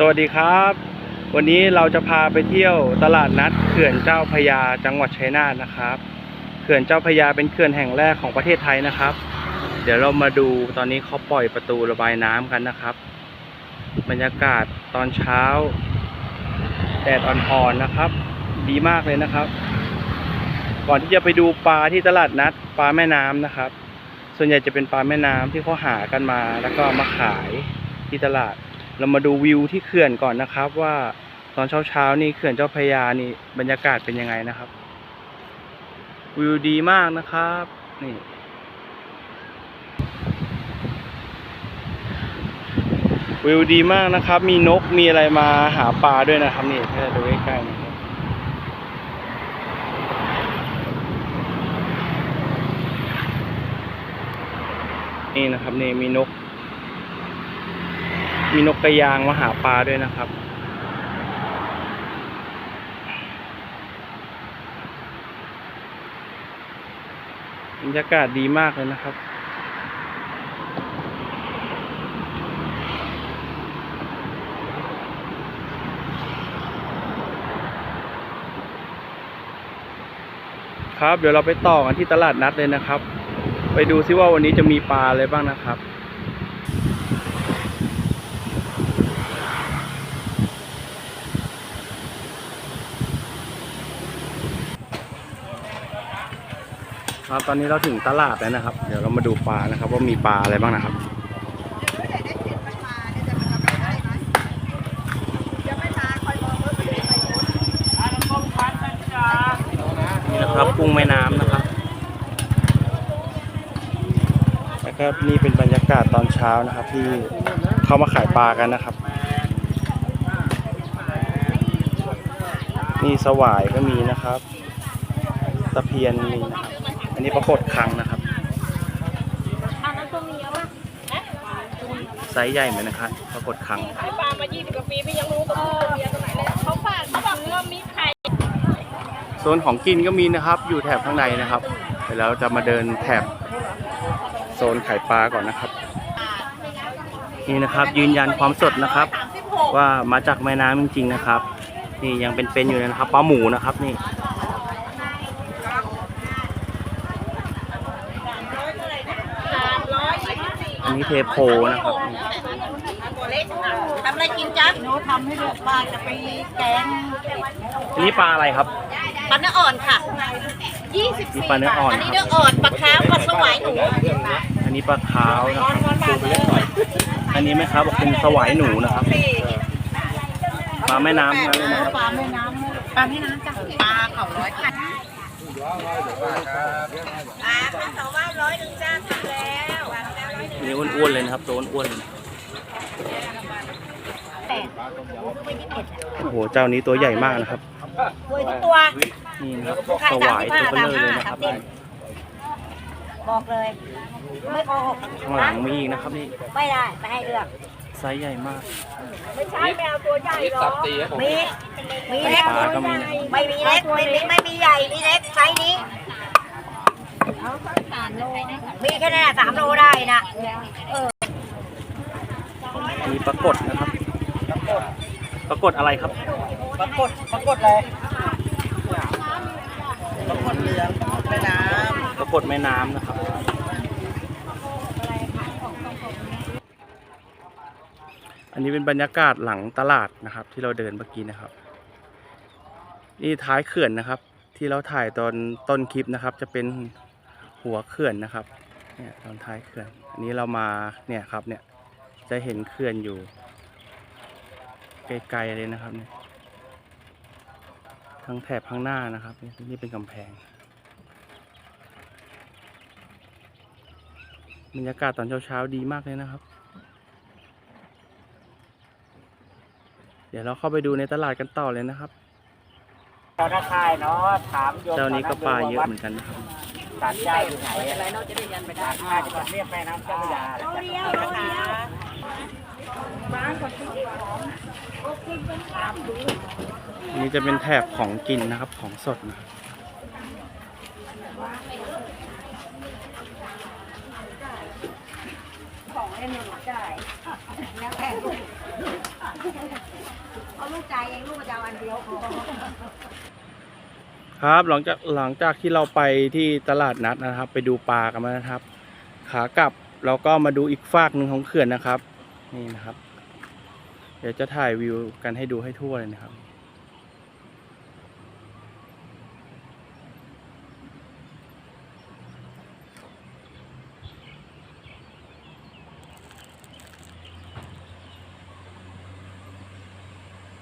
สวัสดีครับ วันนี้เราจะพาไปเที่ยวตลาดนัดเขื่อนเจ้าพยาจังหวัดชัยนาทนะครับ เขื่อนเจ้าพยาเป็นเขื่อนแห่งแรกของประเทศไทยนะครับ เดี๋ยวเรามาดูตอนนี้เขาปล่อยประตูระบายน้ำกันนะครับ บรรยากาศตอนเช้าแดดอ่อนๆนะครับ ดีมากเลยนะครับ ก่อนที่จะไปดูปลาที่ตลาดนัดปลาแม่น้ำนะครับ ส่วนใหญ่จะเป็นปลาแม่น้ำที่เขาหากันมาแล้วก็มาขายที่ตลาด เรามาดูวิวที่เขื่อนก่อนนะครับ ว่าตอนเช้าๆนี่เขื่อนเจ้าพระยานี่บรรยากาศเป็นยังไงนะครับ วิวดีมากนะครับนี่วิวดีมากนะครับ มีนกมีอะไรมาหาปลาด้วยนะครับนี่ถ้าดูใกล้ๆนะครับนี่นะครับนี่มีนก มีนกกระยางมาหาปลาด้วยนะครับบรรยากาศดีมากเลยนะครับ ครับ เดี๋ยวเราไปต่อกันที่ตลาดนัดเลยนะครับ ไปดูซิว่าวันนี้จะมีปลาอะไรบ้างนะครับ ครับ ตอนนี้เราถึงตลาดแล้วนะครับ เดี๋ยวเรามาดูปลานะครับ ว่ามีปลาอะไรบ้างนะครับนี่นะครับกุ้งแม่น้ำนะครับแล้วก็นี่เป็นบรรยากาศตอนเช้านะครับ ที่เขามาขายปลากันนะครับ นี่สวายก็มีนะครับตะเพียนมีนะครับ อันนี้ปรากฏคังนะครับอันนั้นตัวเมียป่ะไซส์ใหญ่เหมือนนะครับปรากฏคัง ขายปลามา 20 กว่าปีพี่ยังรู้ตัวผู้ตัวเมียตัวไหนเลยเขาฝากเขาบอกว่ามีไข่โซนของกินก็มีนะครับ อยู่แถบข้างในนะครับเดี๋ยวเราจะมาเดินแถบโซนขายปลาก่อนนะครับ นี่นะครับยืนยันความสดนะครับ ว่ามาจากแม่น้ำจริงๆนะครับ นี่ยังเป็นๆอยู่เลยนะครับปลาหมูนะครับนี่ อันนี้เทโพนะครับนี่ตัวเล็กทำอะไรกินจ๊ะหนูทำให้ลูกปลาจะไปแกงอันนี้ปลาอะไรครับ ปลาเนื้ออ่อนค่ะนี่24ปลาเนื้ออ่อน อันคนี้รับเนื้ออ่อนปลาขาวปลาสวายหนูอันนี้ปลาขาวนะครับอันนี้ไหมครับบอกเป็นสวายหนูนะครับปลาแม่น้ำทั้งนั้นเลยนะครับปลาแม่น้ำปลาแม่น้ำจ้ะปลาเขาร้อยค่ะปลาปลาเขาว่าร้อยหนึ่งจ้าทำแล้วอั นนี้อ้วนๆเลยนะครับ ตัวอ้วนๆเลยโอ้โหเจ้านี้ตัวใหญ่มากนะครับตัวทุกตัว นี่นะครับสวายตัวเบลอเลยนะครับบอกเลย ไม่โกหกข้างหลังมีอีกนะครับนี่ไม่ได้ไม่ให้เลือก ไซส์ใหญ่มาก ไม่ใช่แมวตัวใหญ่หรอมีมีเล็กปลาก็มีนะ ไม่มีเล็กไม่มีไม่มีใหญ่มีเล็กไซส์นี้ มีแค่นั้นสามโลได้นะเออมีปรากฏนะครับ ปรากฏอะไรครับ ปรากฏปรากฏอะไรปรากฏเรือแม่น้ปรากฏแม่น้ำนะครับอันนี้เป็นบรรยากาศหลังตลาดนะครับ ที่เราเดินเมื่อกี้นะครับ นี่ท้ายเขื่อนนะครับ ที่เราถ่ายตอนต้นคลิปนะครับ จะเป็น หัวเขื่อนนะครับเนี่ยตอนท้ายเขื่อนอันนี้เรามาเนี่ยครับเนี่ยจะเห็นเขื่อนอยู่ไกลๆเลยนะครับเนี่ยทั้งแถบข้างหน้านะครับนี่นี่เป็นกำแพงบรรยากาศตอนเช้าๆดีมากเลยนะครับ เดี๋ยวเราเข้าไปดูในตลาดกันต่อเลยนะครับำตอนทายเนาะถามโยมเจ้านี้ก็ปลาเยอะเหมือนกันนะครับ สารเจ้าอยู่ไหนอะไรนาะจะได้ยันไปได้ข้าจะเรียกแม่น้ำเจ้าพระยาเลี้ยวร้านะคะอันนี้จะเป็นแถบของกินนะครับของสดนะของเล่นหนูจ่ายแล้วแข่งลูกจ่ายเองลูกจะเอาอันเดียวพอ ครับหลังจากหลังจากที่เราไปที่ตลาดนัดนะครับ ไปดูปลากันมานะครับ ขากลับเราก็มาดูอีกฝากหนึ่งของเขื่อนนะครับ นี่นะครับ เดี๋ยวจะถ่ายวิวกันให้ดูให้ทั่วเลยนะครับ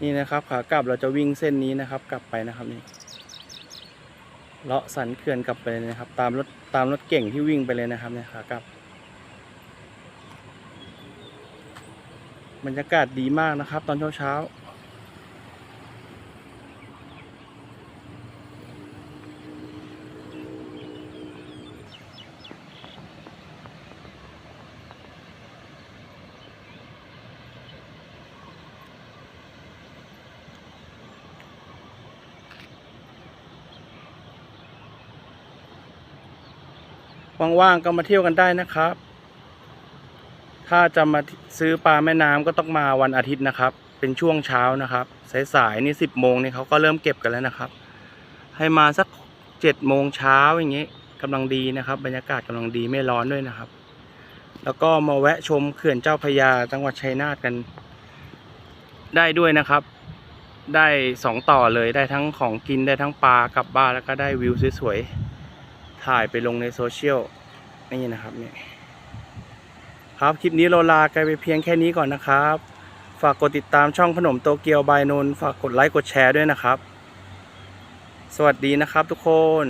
นี่นะครับขากลับเราจะวิ่งเส้นนี้นะครับ กลับไปนะครับนี่ เลาะสันเขื่อนกลับไปเลยนะครับ ตามรถตามรถเก่งที่วิ่งไปเลยนะครับเนี่ยขากลับบรรยากาศดีมากนะครับ ตอนเช้าเช้า ว่างๆก็มาเที่ยวกันได้นะครับ ถ้าจะมาซื้อปลาแม่น้ำก็ต้องมาวันอาทิตย์นะครับ เป็นช่วงเช้านะครับสายๆนี่สิบโมงนี่เขาก็เริ่มเก็บกันแล้วนะครับ ให้มาสักเจ็ดโมงเช้าอย่างเงี้ยกำลังดีนะครับ บรรยากาศกำลังดีไม่ร้อนด้วยนะครับ แล้วก็มาแวะชมเขื่อนเจ้าพยาจังหวัดชัยนาทกัน ได้ด้วยนะครับ ได้สองต่อเลยได้ทั้งของกินได้ทั้งปลากลับบ้านแล้วก็ได้วิวสวยๆ ถ่ายไปลงในโซเชียลนี่นะครับเนี่ยครับคลิปนี้เราลากันไปเพียงแค่นี้ก่อนนะครับ ฝากกดติดตามช่องขนมโตเกียวบายนนฝากกดไลค์กดแชร์ด้วยนะครับ สวัสดีนะครับทุกคน